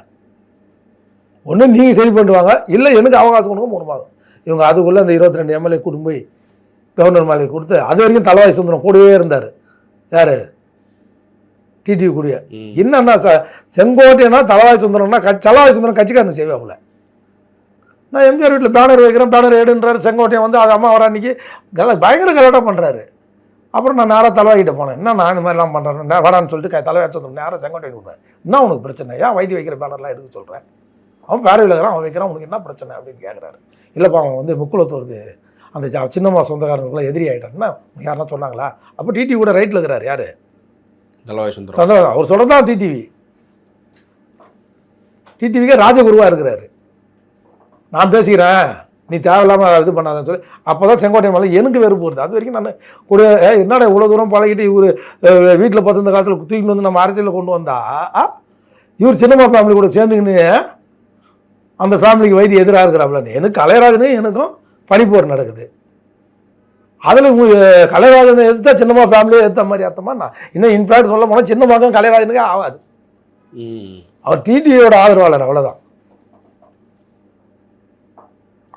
S2: ஒன்று நீங்கள் சரி பண்ணுவாங்க இல்லை எனக்கு அவகாசம் கொடுங்க மூணு மாதம். இவங்க அதுக்குள்ளே அந்த இருபத்தி ரெண்டு எம்எல்ஏ கூட்டிட்டு போய் கவர்னர் மாளிகை கொடுத்து அது வரைக்கும் தலவாய் சுந்தரம் கூடவே இருந்தார். யார்? டிடிவி கூடிய. என்னன்னா சார் செங்கோட்டையனா தலவாய் சுந்தரம்னா க தலவாய் சுந்தரம் கட்சிக்காரன் செய்வாப்புல. நான் எம்ஜிஆர் வீட்டில் பேனர் வைக்கிறேன் பேனர் எடுன்றாரு செங்கோட்டையன் வந்து அது அம்மா வர அன்னைக்கு. பயங்கர கலாட்டா பண்ணுறாரு அப்புறம் நான் நேராக தலைவாய்கிட்ட போனேன். என்ன நான் இந்த மாதிரிலாம் பண்ணுறேன் வேடான்னு சொல்லிட்டு தலைவாய் சுந்தரம் நேராக செங்கோட்டையன் விடுறேன் என்ன உனக்கு பிரச்சனை? ஏன் வைத்திய வைக்கிற பேனர்லாம் எடுக்க சொல்கிறேன் அவன் பேரவையில் இருக்கிறான் அவன் வைக்கிறான் உனக்கு என்ன பிரச்சனை? அப்படின்னு கேட்குறாரு இல்லைப்பா அவன் வந்து முக்குளத்தூருக்கு அந்த ஜா- சின்னம்மா சொந்தக்காரங்களுக்குலாம் எதிரி ஆகிட்டான்னா யாருன்னா சொன்னாங்களா? அப்போ டிடி கூட ரைட்டில் இருக்கிறார். யார்?
S1: தலவாய் சுந்தரம்.
S2: அவர் சொல்கிறது தான் டிடிவி டிடிவிக்கே ராஜகுருவாக இருக்கிறாரு. நான் பேசிக்கிறேன். நீ தேவையில்லாமல் இது பண்ணாதன்னு சொல்லி அப்போ தான் செங்கோட்டை மேலே எனக்கு வெறுப்பு வருது. அது வரைக்கும் நான் கூட என்னடா இவ்வளோ தூரம் பழகிட்டு இவர் வீட்டில் பார்த்து இந்த காலத்தில் தூக்கிட்டு வந்து நம்ம அரசியலில் கொண்டு வந்தா? இவர் சின்னம்மா ஃபேமிலி கூட சேர்ந்துக்கின்னு அந்த ஃபேமிலிக்கு வைத்திய எதிராக இருக்கிறாப்லன்னு எனக்கு கலையராஜனு எனக்கும் பனிப்போர் நடக்குது. அதில் கலைராஜனை எதிர்த்தா சின்னம்மா ஃபேமிலியை எதிர்த்த மாதிரி அர்த்தமா நான் இன்னும் இன்ஃபேக்ட் சொல்ல போனால் சின்னம்மாக்கும் கலைராஜனுக்கு ஆகாது அவர் டிடிவியோட ஆதரவாளர் அவ்வளோதான்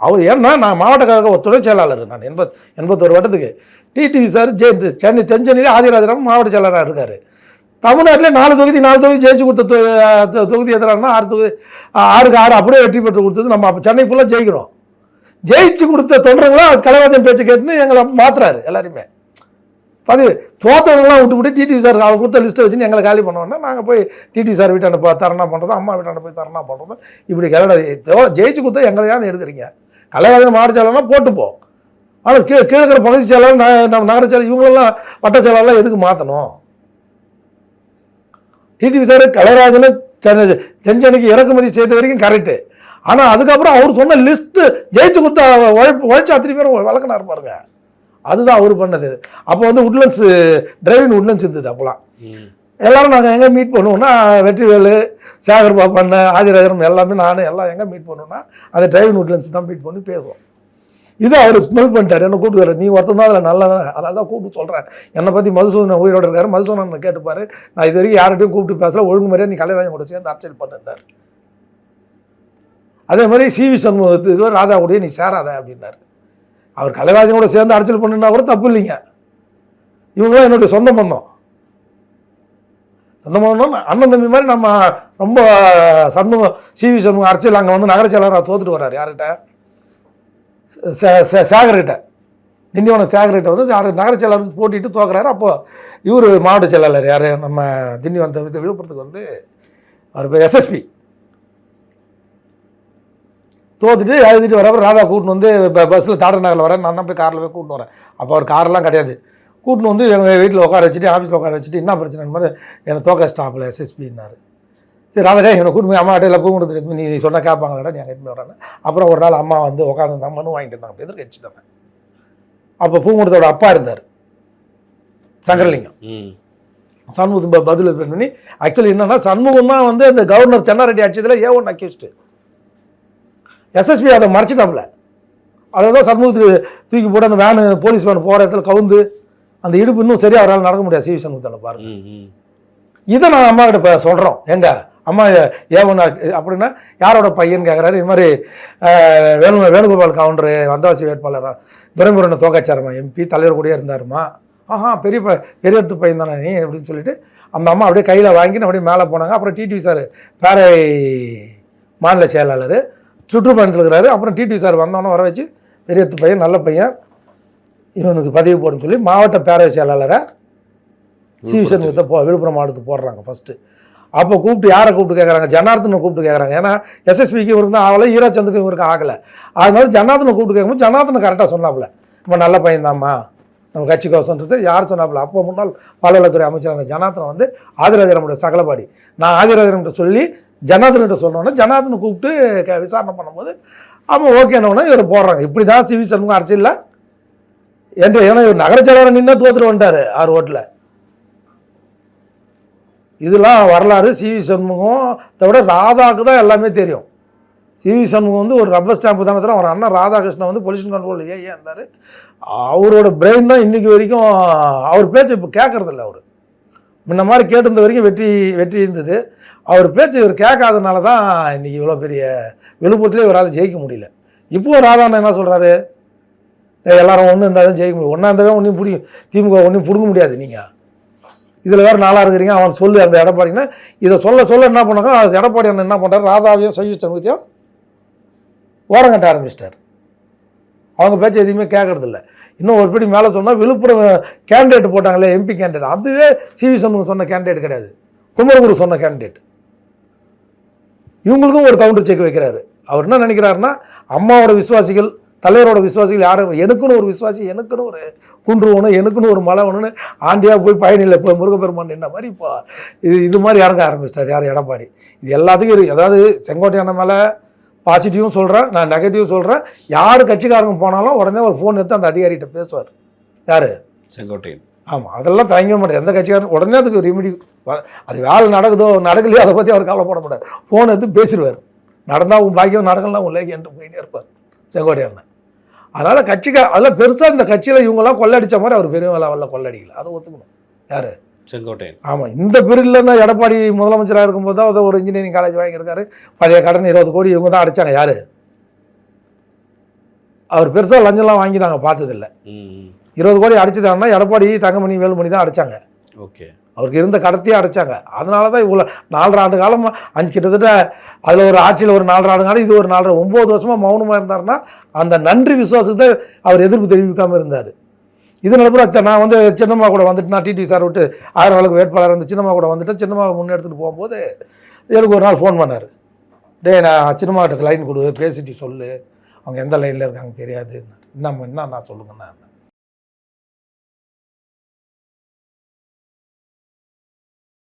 S2: அவர் ஏன்னா நான் மாவட்ட கழக துணை செயலாளர் நான் எண்பத் எண்பத்தோரு வட்டத்துக்கு டிடிவி சார் ஜெயந்த் சென்னை தென்சென்னையில் ஆதிராஜராம் மாவட்ட செயலாளராக இருக்கார். தமிழ்நாட்டில் நாலு தொகுதி நாலு தொகுதி ஜெயிச்சு கொடுத்த தொகுதி எதிரானா ஆறு தொகுதி ஆறுக்கு ஆறு அப்படியே வெற்றி பெற்று கொடுத்தது நம்ம அப்போ சென்னை ஃபுல்லாக ஜெயிக்கிறோம். ஜெயிச்சு கொடுத்த தொண்டர்களும் கலைவாதன் பேச்சு கேட்டுன்னு எங்களை மாத்துறாரு எல்லாருமே பதிவு தோத்தவங்களாம் விட்டு விட்டு டிடிவி சார் அவர் கொடுத்த லிஸ்ட்டை வச்சுன்னு எங்களை காலி பண்ணோன்னா நாங்கள் போய் டிடிவி சார் வீட்டாண்ட போ தரணா பண்ணுறோம் அம்மா வீட்டாண்ட போய் தரணா பண்ணுறோம் இப்படி கலடா ஜெயிச்சு கொடுத்தா எங்களையாவது எடுக்கிறீங்க. எடுக்கிறீங்க கலைவாதன் மாவட்ட செயலாளர்னா போட்டுப்போம் ஆனால் கீழே கீழே இருக்கிற பகுதி செயலாளர் ந- நம்ம நகர செயலாளர் இவங்களெல்லாம் வட்ட செயலாளர்லாம் எதுக்கு மாற்றணும் டிடிவி சார் கலைராஜனை சென்னை தென்சென்னைக்கு இறக்குமதி செய்த வரைக்கும் கரெக்டு ஆனால் அதுக்கப்புறம் அவர் சொன்ன லிஸ்ட்டு ஜெயிச்சு கொடுத்த உழைப்பு உழைச்ச அத்தனை பேரும் வழக்கினார் பாருங்க. அதுதான் அவர் பண்ணது. அப்போ வந்து உட்லண்ட்ஸ் டிரைவிங் உட்லண்ட்ஸ் இருந்தது அப்போலாம். எல்லோரும் நாங்கள் எங்கே மீட் பண்ணுவோம்னா வெற்றிவேலு சேகர் பாப்பண்ண அண்ணன் ஆதிராஜன் எல்லாமே நானும் எல்லாம் எங்கே மீட் பண்ணுவோம்னா அந்த டிரைவிங் உட்லண்ட்ஸ் தான் மீட் பண்ணி பேசுவோம். இதை அவர் ஸ்மெல் பண்ணிட்டார். என்ன கூப்பிட்டு நீ ஒருத்தன் தான் அதில் நல்லவன் அதனால தான் கூப்பிட்டு சொல்கிறேன் என்னை பற்றி மதுசூதன் உயிரோட இருக்காரு. மதுசூதன் கேட்டுப்பாரு. நான் இது வரைக்கும் யார்கிட்டையும் கூப்பிட்டு பேசல. ஒழுங்கு மாதிரியே நீ கலைராஜன் கூட சேர்ந்து அரசியல் பண்ணுறாரு அதே மாதிரி சிவி சண்முகத்துக்கு ராதா கூடயே நீ சேராத அப்படின்னாரு. அவர் கலைராஜன் கூட சேர்ந்து அரசியல் பண்ணுன்னா கூட தப்பு இல்லைங்க. இவங்களாம் என்னுடைய சொந்த பந்தம். அந்த மாதிரி அண்ணன் தம்பி மாதிரி நம்ம ரொம்ப சண்முகம் சிவி சண்முகம் அரசியல் அங்கே வந்து நகர செயலராக தோத்துட்டு வர்றாரு யார்கிட்ட? சே- சேகர்கிட்ட. திண்டிவனம் சேகர்கிட்ட வந்து யார் நகர செயலாளர் போட்டிட்டு தோக்குறாரு. அப்போது இவர் மாவட்ட செயலாளர் யார்? நம்ம திண்டிவனம் விழுப்புரத்துக்கு வந்து அவர் பேர் எஸ்எஸ்பி தோத்துட்டு எழுதிட்டு வரப்போ ராதா கூட்டின்னு வந்து பஸ்ஸில் தாடர் நகரில் வரேன் நான் தான் போய் காரில் போய் கூட்டின்னு வரேன். அப்போ அவர் கார்லாம் கிடையாது. கூட்டின்னு வந்து எங்கள் வீட்டில் உட்கார வச்சுட்டு ஆஃபீஸில் உட்கார வச்சுட்டு என்ன பிரச்சனை மாதிரி என்னை தோக்க ஸ்டாப்பில் எஸ்எஸ்பின்னாரு சரி ராதா என்னை கூட்டு போய் அம்மா கிட்ட பூ கொடுத்துட்டு நீ சொன்னால் கேட்பாங்களா நீ எடுத்துன்னு வரேன்னு அப்புறம் ஒரு நாள் அம்மா வந்து உட்காந்து மனு வாங்கிட்டு இருந்தாங்க எதிர்க்க வச்சு தந்தேன் அப்போ பூங்குடத்தோட அப்பா இருந்தார். சங்கரலிங்கம். சண்முகம் பதில் பண்ணி ஆக்சுவலி என்னன்னா சண்முகம் தான் வந்து அந்த கவர்னர் சென்னாரெட்டி அடிச்சதில் ஏ ஒன் அக்யூஸ்டு எஸ்எஸ்பி அதை மறைச்சிட்டாப்புல. அதை தான் சண்முகத்துக்கு தூக்கி போட்டு அந்த வேனு போலீஸ் வேன் போகிற இடத்துல கவுந்து அந்த இடுப்பு இன்னும் சரியாக அவரால் நடக்க முடியாது. சிவி சண்முகத்தில் பாருங்க இதை நான் அம்மா கிட்ட இப்போ சொல்கிறோம் எங்க? அம்மா ஏ ஒன் அப்படின்னா யாரோட பையன் கேட்குறாரு இது மாதிரி வேணு வேணுகோபால் கவுண்டரு வந்தவாசி வேட்பாளரா துரைமுருகனை தோக்காச்சாரம்மா எம்பி தலைவர் கூடயே இருந்தாருமா ஆஹா பெரிய ப பெரிய எடுத்து பையன் தானே நீ அப்படின்னு சொல்லிட்டு அந்த அம்மா அப்படியே கையில் வாங்கிட்டு அப்படியே மேலே போனாங்க. அப்புறம் டிடிவி சார் பேரை மாநில செயலாளர் சுற்றுப்பயணத்தில் இருக்கிறாரு. அப்புறம் டிடிவி சார் வந்தோன்னே வர வச்சு பெரிய எடுத்து பையன் நல்ல பையன் இவனுக்கு பதவி போடுன்னு சொல்லி மாவட்ட பேரவை செயலாளரை சிவிசன் வித்த போ விழுப்புரம் மாவட்டத்துக்கு போடுறாங்க ஃபஸ்ட்டு அப்போ கூப்பிட்டு யாரை கூப்பிட்டு கேட்குறாங்க ஜனார்தனை கூப்பிட்டு கேட்குறாங்க ஏன்னா எஸ்எஸ்பிக்கு இவருக்கு ஆகலை ஈராச்சந்துக்கு இவருக்கு ஆகலை. அதனால ஜனார்தனை கூப்பிட்டு கேட்கும்போது ஜனார்தனை கரெக்டாக சொன்னாப்புல. இவன் நல்ல பையன்தாம்மா நம்ம கட்சி கோசன்றது யார் சொன்னாப்புல? அப்போ முன்னாள் பால்வளத்துறை அமைச்சர் அந்த ஜனார்தன் வந்து ஆதிராஜரமுடைய சகலபாடி. நான் ஆதிராஜரம்கிட்ட சொல்லி ஜனார்தன்கிட்ட சொன்னோன்னே ஜனார்தனை கூப்பிட்டு விசாரணை பண்ணும்போது அவன் ஓகேனோடனே இவர் போடுறாங்க. இப்படி தான் சிவி சண்முகம் அரசியலில் என்று ஏன்னா இவர் நகர செயலாளர் நின்று தோத்துட்டு வந்துட்டார் ஆறு ஓட்டில். இதெல்லாம் வரலாறு சிவி சண்முகம் விட ராதாக்கு தான் எல்லாமே தெரியும். சி வி சண்முகம் வந்து ஒரு ரப்பர் ஸ்டாம்ப் தான் அவர் அண்ணன் ராதாகிருஷ்ணன் வந்து பொலிஷன் கண்ட்ரோல் ஏன் இருந்தார். அவரோட பிரெயின் தான் இன்றைக்கி வரைக்கும் அவர் பேச்சு இப்போ கேட்கறதில்ல அவர். முன்ன மாதிரி கேட்டிருந்த வரைக்கும் வெற்றி வெற்றி இருந்தது. அவர் பேச்சு இவர் கேட்காதனால தான் இன்றைக்கி இவ்வளோ பெரிய விழுப்புரத்துலேயே இவரால் ஜெயிக்க முடியல. இப்போ ராதாண்ணன் என்ன சொல்கிறாரு எல்லாரும் ஒன்று இருந்தால் தான் ஜெயிக்க முடியும். ஒன்றா இருந்தால் ஒன்றையும் பிடிக்கும் திமுக ஒன்றையும் பிடுங்க முடியாது நீங்கள் இதில் வேறு நாளாக இருக்கிறீங்க அவன் சொல்லு அந்த எடப்பாடின்னா. இதை சொல்ல சொல்ல என்ன பண்ணாங்க அது எடப்பாடி அண்ணன் என்ன பண்ணுறாரு ராதாவையும் சைவ சண்முகத்தையும் ஓரங்கட்ட ஆரம்பிச்சிட்டார். அவங்க பேச்சு எதுவுமே கேட்கறதில்ல இன்னும் ஒரு படி மேலே சொன்னால் விழுப்புரம் கேண்டிடேட் போட்டாங்களே எம்பி கேண்டிடேட் அதுவே சிவி சண்முகம் சொன்ன கேண்டிடேட் கிடையாது. குமரகுரு சொன்ன கேண்டிடேட் இவங்களுக்கும் ஒரு கவுண்டர் செக் வைக்கிறாரு. அவர் என்ன நினைக்கிறாருன்னா அம்மாவோட விசுவாசிகள் தலைவரோட விசுவாசிகள் யாரும் எனக்குன்னு ஒரு விசுவாசி எனக்குன்னு ஒரு குன்று ஒன்று எனக்குன்னு ஒரு மலை ஒன்றுன்னு ஆண்டியாக போய் பயணியில் இப்போ முருகப்பெருமான் என்ன மாதிரி இப்போ இது இது மாதிரி இறங்க ஆரம்பிச்சிட்டார்? யார்? எடப்பாடி. இது எல்லாத்துக்கும் இருக்கு அதாவது செங்கோட்டை அண்ணன் மேலே பாசிட்டிவும் சொல்கிறேன் நான் நெகட்டிவும் சொல்கிறேன் யார் கட்சிக்காரங்க போனாலும் உடனே ஒரு ஃபோன் எடுத்து அந்த அதிகாரிகிட்ட பேசுவார். யார்?
S1: செங்கோட்டையன்.
S2: ஆமாம் அதெல்லாம் தயங்க மாட்டார் எந்த கட்சிக்காரன் உடனே அதுக்கு ரெமிடி அது வேலை நடக்குதோ நடக்கலையோ அதை பற்றி அவர் கவலைப்பட மாட்டார். ஃபோன் எடுத்து பேசிடுவார். நடந்தால் உன் பாக்கியம் நடக்கலாம் உன் லேகியன்ட்டு போயிட்டே இருப்பார். செங்கோட்டை அண்ணன் அதனால் கட்சிக்கா அதில் பெருசாக இந்த கட்சியில் இவங்கெல்லாம் கொள்ளடிச்ச மாதிரி அவர் பெரிய லெவலில் கொள்ளடிக்கல. அதை ஒத்துக்கணும். யார்?
S1: செங்கோட்டையன்.
S2: ஆமாம் இந்த பீரியடில் தான் எடப்பாடி முதலமைச்சராக இருக்கும்போது தான் அதை ஒரு இன்ஜினியரிங் காலேஜ் வாங்கியிருக்காரு. பழைய கடன் இருபது கோடி இவங்க தான் அடிச்சாங்க. யார்? அவர் பெருசாக லஞ்சம்லாம் வாங்கி நாங்கள் பார்த்ததில்ல. இருபது கோடி அடிச்சதாங்கன்னா எடப்பாடி தங்கமணி வேலுமணி தான் அடிச்சாங்க.
S1: ஓகே.
S2: அவருக்கு இருந்த கடத்தையே அடைச்சாங்க. அதனால தான் இவ்வளோ நாலரை ஆண்டு காலம் அஞ்சு கிட்டத்தட்ட அதில் ஒரு ஆட்சியில் ஒரு நாலரை ஆண்டு காலம் இது ஒரு நாலரை ஒம்பது வருஷமாக மௌனமாக இருந்தாருன்னா அந்த நன்றி விசுவாசத்தை அவர் எதிர்ப்பு தெரிவிக்காமல் இருந்தார். இதனால கூட நான் வந்து சின்னம்மா கூட வந்துட்டு நான் டிடி சார் விட்டு ஆயிரம் வேட்பாளர் வந்து சின்னம்மா கூட வந்துட்டு சின்னம்மா முன்னெடுத்துட்டு போகும்போது எனக்கு ஒரு நாள் ஃபோன் பண்ணார். டேய் நான் சின்னம்மா லைன் கொடு பேசிட்டு சொல்லு. அவங்க எந்த லைனில் இருக்காங்க தெரியாது என்ன என்ன நான் சொல்லுங்கண்ணா